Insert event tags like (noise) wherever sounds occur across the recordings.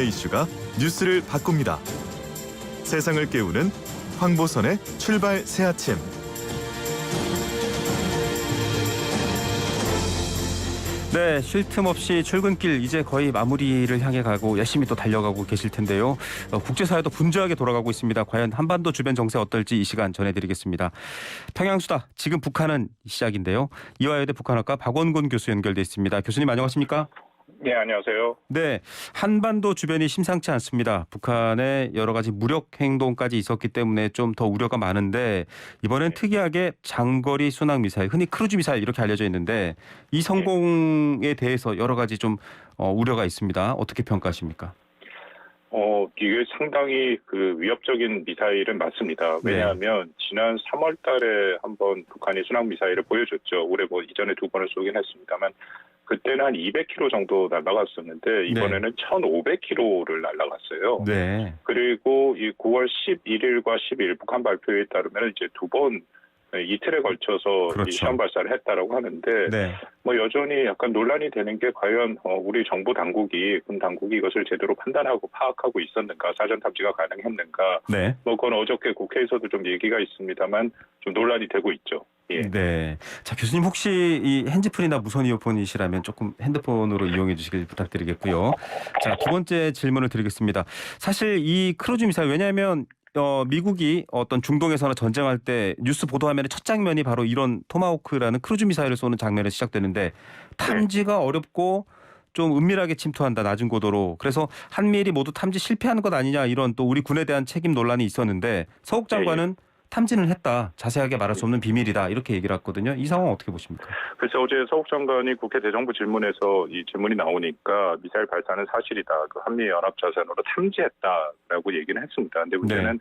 국내 이슈가 뉴스를 바꿉니다. 세상을 깨우는 황보선의 출발 새 아침. 네, 쉴 틈 없이 출근길 이제 거의 마무리를 향해 가고 열심히 또 달려가고 계실 텐데요. 어, 국제사회도 분주하게 돌아가고 있습니다. 과연 한반도 주변 정세 어떨지 이 시간 전해드리겠습니다. 평양수다. 지금 북한은 시작인데요. 이화여대 북한학과 박원곤 교수 연결돼 있습니다. 교수님 안녕하십니까? 네, 안녕하세요. 네, 한반도 주변이 심상치 않습니다. 북한의 여러 가지 무력 행동까지 있었기 때문에 좀 더 우려가 많은데 이번엔 특이하게 장거리 순항 미사일, 흔히 크루즈 미사일 이렇게 알려져 있는데 이 성공에 대해서 여러 가지 좀 어, 우려가 있습니다. 어떻게 평가하십니까? 어, 이게 상당히 그 위협적인 미사일은 맞습니다. 네. 왜냐하면 지난 3월 달에 한번 북한이 순항 미사일을 보여줬죠. 올해 뭐 이전에 두 번을 쏘긴 했습니다만 그때는 한 200km 정도 날아갔었는데 이번에는 1,500km를 날아갔어요. 네, 그리고 이 9월 11일과 12일 북한 발표에 따르면 이제 두번 이틀에 걸쳐서 그렇죠. 이 시험 발사를 했다라고 하는데 네, 뭐 여전히 약간 논란이 되는 게 과연 어, 우리 정부 당국이 군 당국이 이것을 제대로 판단하고 파악하고 있었는가 사전 탐지가 가능했는가 네, 뭐 그건 어저께 국회에서도 좀 얘기가 있습니다만 좀 논란이 되고 있죠. 예. 네. 자 교수님 혹시 이 핸즈프리나 무선 이어폰이시라면 조금 핸드폰으로 이용해 주시길 부탁드리겠고요. 자 두 번째 질문을 드리겠습니다. 사실 이 크루즈 미사일 왜냐하면 어, 미국이 어떤 중동에서나 전쟁할 때 뉴스 보도화면의 첫 장면이 바로 이런 토마호크라는 크루즈 미사일을 쏘는 장면에서 시작되는데 탐지가 어렵고 좀 은밀하게 침투한다 낮은 고도로. 그래서 한미일이 모두 탐지 실패하는 것 아니냐 이런 또 우리 군에 대한 책임 논란이 있었는데 서욱 장관은 탐지는 했다 자세하게 말할 수 없는 비밀이다 이렇게 얘기를 했거든요 이 상황 어떻게 보십니까? 그래서 어제 서욱 장관이 국회 대정부 질문에서 이 질문이 나오니까 미사일 발사는 사실이다. 그 한미 연합 자산으로 탐지했다라고 얘기는 했습니다. 근데 문제는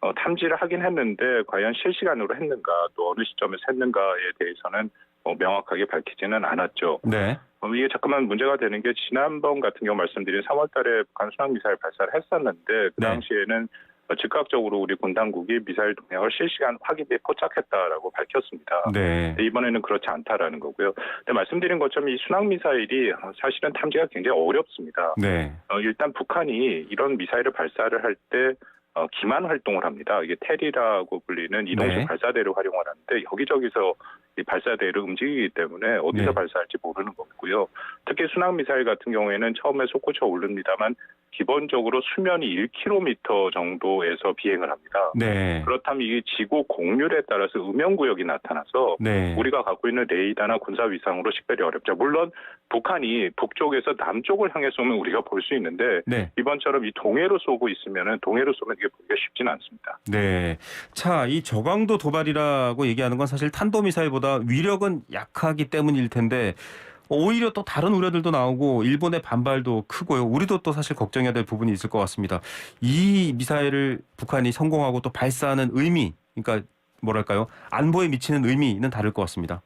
어, 탐지를 하긴 했는데 과연 실시간으로 했는가 또 어느 시점에서 했는가에 대해서는 어, 명확하게 밝히지는 않았죠. 네, 어, 이게 잠깐만 문제가 되는 게 지난번 같은 경우 말씀드린 3월달에 북한 순항 미사일 발사를 했었는데 그 네. 당시에는 어, 즉각적으로 우리 군 당국이 미사일 동향을 실시간 확인에 포착했다라고 밝혔습니다. 네, 이번에는 그렇지 않다라는 거고요. 근데 말씀드린 것처럼 이 순항 미사일이 어, 사실은 탐지가 굉장히 어렵습니다. 네, 어, 일단 북한이 이런 미사일을 발사를 할때 어, 기만 활동을 합니다. 이게 테리라고 불리는 이동식 네. 발사대를 활용을 하는데 여기저기서 이 발사대를 움직이기 때문에 어디서 네. 발사할지 모르는 거고요. 특히 순항 미사일 같은 경우에는 처음에 솟구쳐 오릅니다만 기본적으로 수면이 1km 정도에서 비행을 합니다. 네, 그렇다면 이게 지구 공률에 따라서 음영 구역이 나타나서 네, 우리가 갖고 있는 레이더나 군사 위상으로 식별이 어렵죠. 물론 북한이 북쪽에서 남쪽을 향해 쏘면 우리가 볼 수 있는데 네. 이번처럼 이 동해로 쏘고 있으면은 동해로 쏘면 이게 보기가 쉽지는 않습니다. 네. 자, 이 저강도 도발이라고 얘기하는 건 사실 탄도미사일보다 위력은 약하기 때문일 텐데 오히려 또 다른 우려들도 나오고 일본의 반발도 크고요. 우리도 또 사실 걱정해야 될 부분이 있을 것 같습니다. 이 미사일을 북한이 성공하고 또 발사하는 의미, 그러니까 뭐랄까요? 안보에 미치는 의미는 다를 것 같습니다.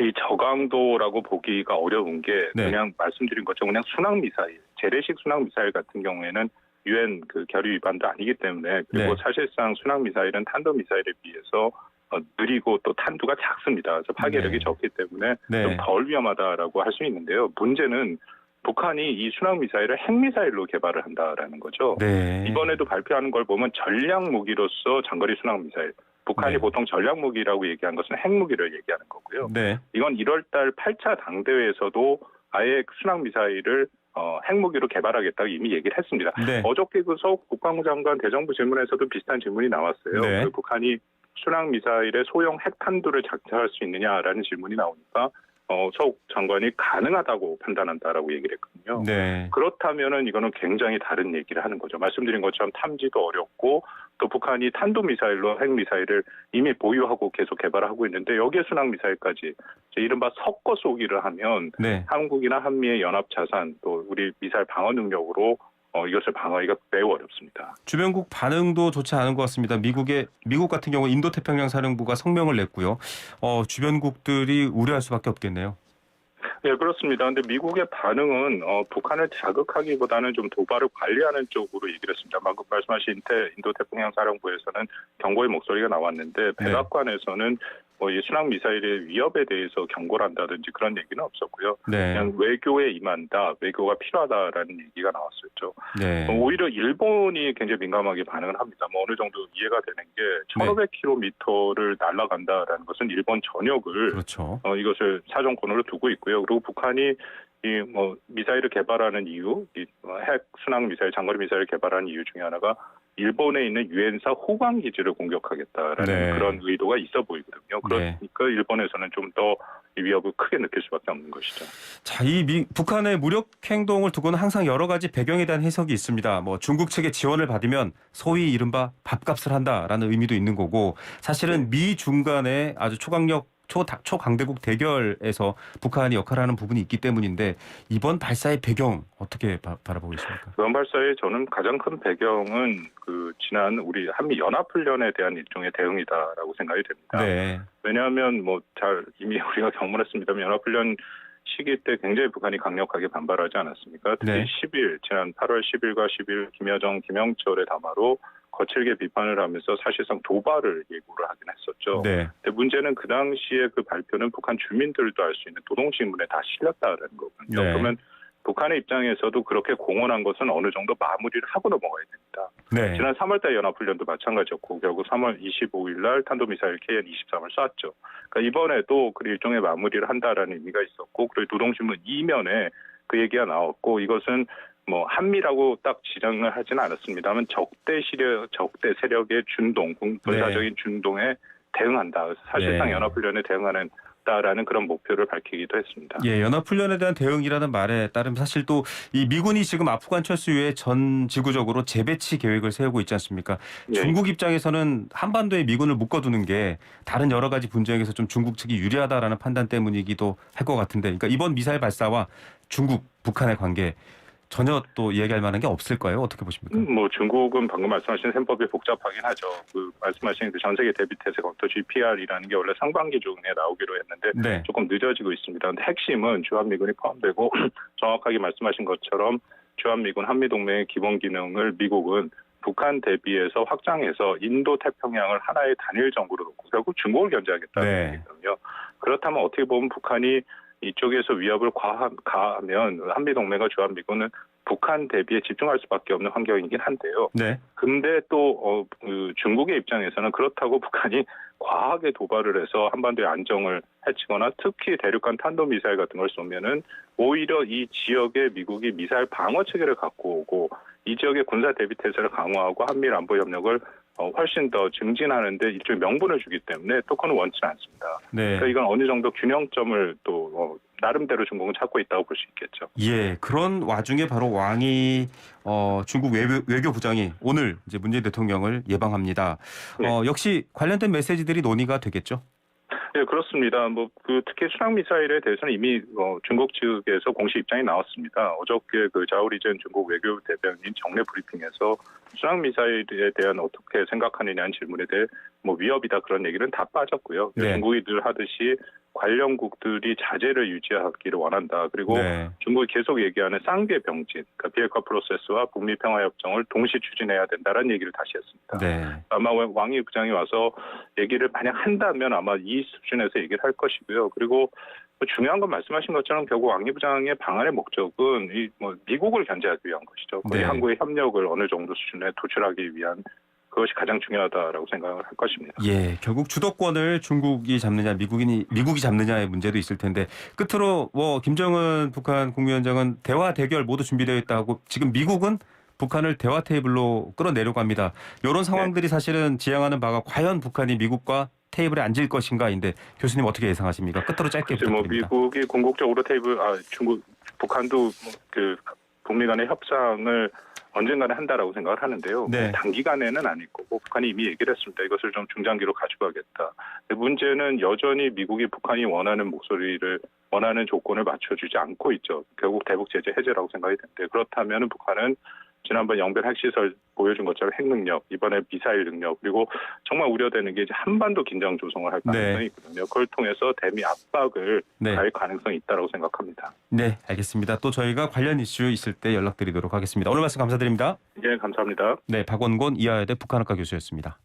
이 저강도라고 보기가 어려운 게 네. 그냥 말씀드린 것처럼 그냥 순항 미사일, 재래식 순항 미사일 같은 경우에는 유엔 그 결의 위반도 아니기 때문에 그리고 네. 사실상 순항 미사일은 탄도 미사일에 비해서 어, 느리고 또 탄두가 작습니다. 그래서 파괴력이 네. 적기 때문에 네. 좀덜 위험하다라고 할 수 있는데요. 문제는 북한이 이 순항 미사일을 핵 미사일로 개발을 한다라는 거죠. 네. 이번에도 발표하는 걸 보면 전략 무기로서 장거리 순항 미사일. 북한이 네. 보통 전략 무기라고 얘기한 것은 핵 무기를 얘기하는 거고요. 네. 이건 1월달 8차 당대회에서도 아예 순항 미사일을 어, 핵무기로 개발하겠다고 이미 얘기를 했습니다. 네. 어저께 그 서욱 국방부 장관 대정부 질문에서도 비슷한 질문이 나왔어요. 네. 그 북한이 순항 미사일의 소형 핵탄두를 작동할 수 있느냐라는 질문이 나오니까 어, 서욱 장관이 가능하다고 판단한다라고 얘기를 했거든요. 네. 그렇다면은 이거는 굉장히 다른 얘기를 하는 거죠. 말씀드린 것처럼 탐지도 어렵고 또 북한이 탄도 미사일로 핵 미사일을 이미 보유하고 계속 개발하고 있는데 여기에 순항 미사일까지 이제 이른바 섞어 쏘기를 하면 네. 한국이나 한미의 연합 자산 또 우리 미사일 방어 능력으로 어, 이것을 방어하기가 매우 어렵습니다. 주변국 반응도 좋지 않은 것 같습니다. 미국의 미국 같은 경우 인도 태평양 사령부가 성명을 냈고요. 어, 주변국들이 우려할 수밖에 없겠네요. 네, 그렇습니다. 근데 미국의 반응은 어, 북한을 자극하기보다는 좀 도발을 관리하는 쪽으로 얘기를 했습니다. 방금 말씀하신 태, 인도 태평양 사령부에서는 경고의 목소리가 나왔는데 네. 백악관에서는 뭐이 순항 미사일의 위협에 대해서 경고를 한다든지 그런 얘기는 없었고요. 네. 그냥 외교에 임한다, 외교가 필요하다라는 얘기가 나왔었죠. 네. 오히려 일본이 굉장히 민감하게 반응을 합니다. 뭐 어느 정도 이해가 되는 게 네. 1500km를 날아간다라는 것은 일본 전역을 그렇죠. 어, 이것을 사정권으로 두고 있고요. 그리고 북한이 이뭐 미사일을 개발하는 이유, 이핵 순항 미사일, 장거리 미사일을 개발하는 이유 중에 하나가 일본에 있는 유엔사 호강 기지를 공격하겠다라는 네. 그런 의도가 있어 보이거든요. 그러니까 일본에서는 좀 더 위협을 크게 느낄 수밖에 없는 것이죠. 자, 이 미, 북한의 무력 행동을 두고는 항상 여러 가지 배경에 대한 해석이 있습니다. 뭐 중국 측의 지원을 받으면 소위 이른바 밥값을 한다라는 의미도 있는 거고 사실은 미 중간에 아주 초강력 초, 초강대국 대결에서 북한이 역할을 하는 부분이 있기 때문인데 이번 발사의 배경 어떻게 바, 바라보고 계십니까? 그런 발사의 저는 가장 큰 배경은 그 지난 우리 한미 연합훈련에 대한 일종의 대응이다라고 생각이 됩니다. 네. 왜냐하면 뭐 잘 이미 (laughs) 우리가 경험했습니다만 연합훈련 시기 때 굉장히 북한이 강력하게 반발하지 않았습니까? 특히 네. 10일 지난 8월 10일과 10일 김여정, 김영철의 담화로 거칠게 비판을 하면서 사실상 도발을 예고를 하긴 했었죠. 네. 근데 문제는 그 당시에 그 발표는 북한 주민들도 알 수 있는 도동신문에 다 실렸다는 거거든요. 네. 그러면 북한의 입장에서도 그렇게 공언한 것은 어느 정도 마무리를 하고 넘어가야 됩니다. 네. 지난 3월달 연합훈련도 마찬가지였고 결국 3월 25일 날 탄도미사일 KN-23을 쐈죠. 그러니까 이번에도 그 일종의 마무리를 한다라는 의미가 있었고 그리고 노동신문 이면에 그 얘기가 나왔고 이것은 뭐 한미라고 딱 지정을 하지는 않았습니다만 적대 시력, 적대 세력의 준동, 군- 군사적인 준동에 대응한다. 그래서 사실상 네. 연합훈련에 대응하는 다라는 그런 목표를 밝히기도 했습니다. 예, 연합훈련에 대한 대응이라는 말에 따르면 사실 또 이 미군이 지금 아프간 철수 이후에 전 지구적으로 재배치 계획을 세우고 있지 않습니까? 예. 중국 입장에서는 한반도에 미군을 묶어두는 게 다른 여러 가지 분쟁에서 좀 중국 측이 유리하다라는 판단 때문이기도 할 것 같은데, 그러니까 이번 미사일 발사와 중국, 북한의 관계 전혀 또 이야기할 만한 게 없을까요? 어떻게 보십니까? 음, 뭐 중국은 방금 말씀하신 셈법이 복잡하긴 하죠. 그 말씀하신 그 전 세계 대비 태세 검토 GPR이라는 게 원래 상반기 중에 나오기로 했는데 네, 조금 늦어지고 있습니다. 근데 핵심은 주한미군이 포함되고 (clears throat) 정확하게 말씀하신 것처럼 주한미군 한미동맹의 기본 기능을 미국은 북한 대비해서 확장해서 인도 태평양을 하나의 단일 정부로 놓고 결국 중국을 견제하겠다는 네. 얘기거든요. 그렇다면 어떻게 보면 북한이 이쪽에서 위협을 과하, 가하면 한미 동맹과 주한 미군은 북한 대비에 집중할 수밖에 없는 환경이긴 한데요. 네, 근데 또 어, 그 중국의 입장에서는 그렇다고 (laughs) 북한이 과하게 도발을 해서 한반도의 안정을 해치거나 특히 대륙간 탄도 미사일 같은 걸 쏘면은 오히려 이 지역에 미국이 미사일 방어 체계를 갖고 오고 이 지역의 군사 대비 태세를 강화하고 한미일 안보 협력을 어, 훨씬 더 증진하는데 일종의 명분을 주기 때문에 또 그건 원치 는 않습니다. 네. 그러니까 이건 어느 정도 균형점을 또 어, 나름대로 중국은 찾고 있다고 볼 수 있겠죠. 예, 그런 와중에 바로 왕이 어, 중국 외교, 외교 부장이 오늘 이제 문재인 대통령을 예방합니다. 네. 어, 역시 관련된 메시지들이 논의가 되겠죠. 네, 그렇습니다. 뭐, 그, 특히 순항 미사일에 대해서는 이미, 어, 중국 측에서 공식 입장이 나왔습니다. 어저께 그 자오리젠 중국 외교 대변인 정례 브리핑에서 순항 미사일에 대한 어떻게 생각하느냐는 질문에 대해 뭐 위협이다 그런 얘기는 다 빠졌고요. 네. 중국이 늘 하듯이 관련국들이 자제를 유지하기를 원한다. 그리고 네. 중국이 계속 얘기하는 쌍계 병진, 그러니까 비핵화 프로세스와 북미 평화 협정을 동시 추진해야 된다는 얘기를 다시 했습니다. 네. 아마 왕이 부장이 와서 얘기를 만약 한다면 아마 이 수준에서 얘기를 할 것이고요. 그리고 뭐 중요한 건 말씀하신 것처럼 결국 왕이 부장의 방안의 목적은 이 뭐 미국을 견제하기 위한 것이죠. 거의 네. 한국의 협력을 어느 정도 수준에 도출하기 위한 그것이 가장 중요하다라고 생각을 할 것입니다. 예, 결국 주도권을 중국이 잡느냐, 미국인이 미국이 잡느냐의 문제도 있을 텐데 끝으로 뭐 김정은 북한 국무위원장은 대화 대결 모두 준비되어 있다고 지금 미국은 북한을 대화 테이블로 끌어내려고 합니다. 이런 상황들이 사실은 지향하는 바가 과연 북한이 미국과 테이블에 앉을 것인가인데 교수님 어떻게 예상하십니까? 끝으로 짧게 뭐 부탁드립니다. 미국이 궁극적으로 테이블 아 중국 북한도 뭐그 북미 간의 협상을 언젠가는 한다라고 생각을 하는데요. 네. 단기간에는 아닐 거고 북한이 이미 얘기를 했습니다. 이것을 좀 중장기로 가지고 가겠다. 근데 문제는 여전히 미국이 북한이 원하는 목소리를 원하는 조건을 맞춰주지 않고 있죠. 결국 대북 제재 해제라고 생각이 되는데 그렇다면 북한은 지난번 영변 핵시설 보여준 것처럼 핵 능력, 이번에 미사일 능력, 그리고 정말 우려되는 게 이제 한반도 긴장 조성을 할 가능성이 네. 있거든요. 그걸 통해서 대미 압박을 네, 갈 가능성이 있다고 생각합니다. 네, 알겠습니다. 또 저희가 관련 이슈 있을 때 연락드리도록 하겠습니다. 오늘 말씀 감사드립니다. 예, 감사합니다. 네, 박원곤 이하여대 북한학과 교수였습니다.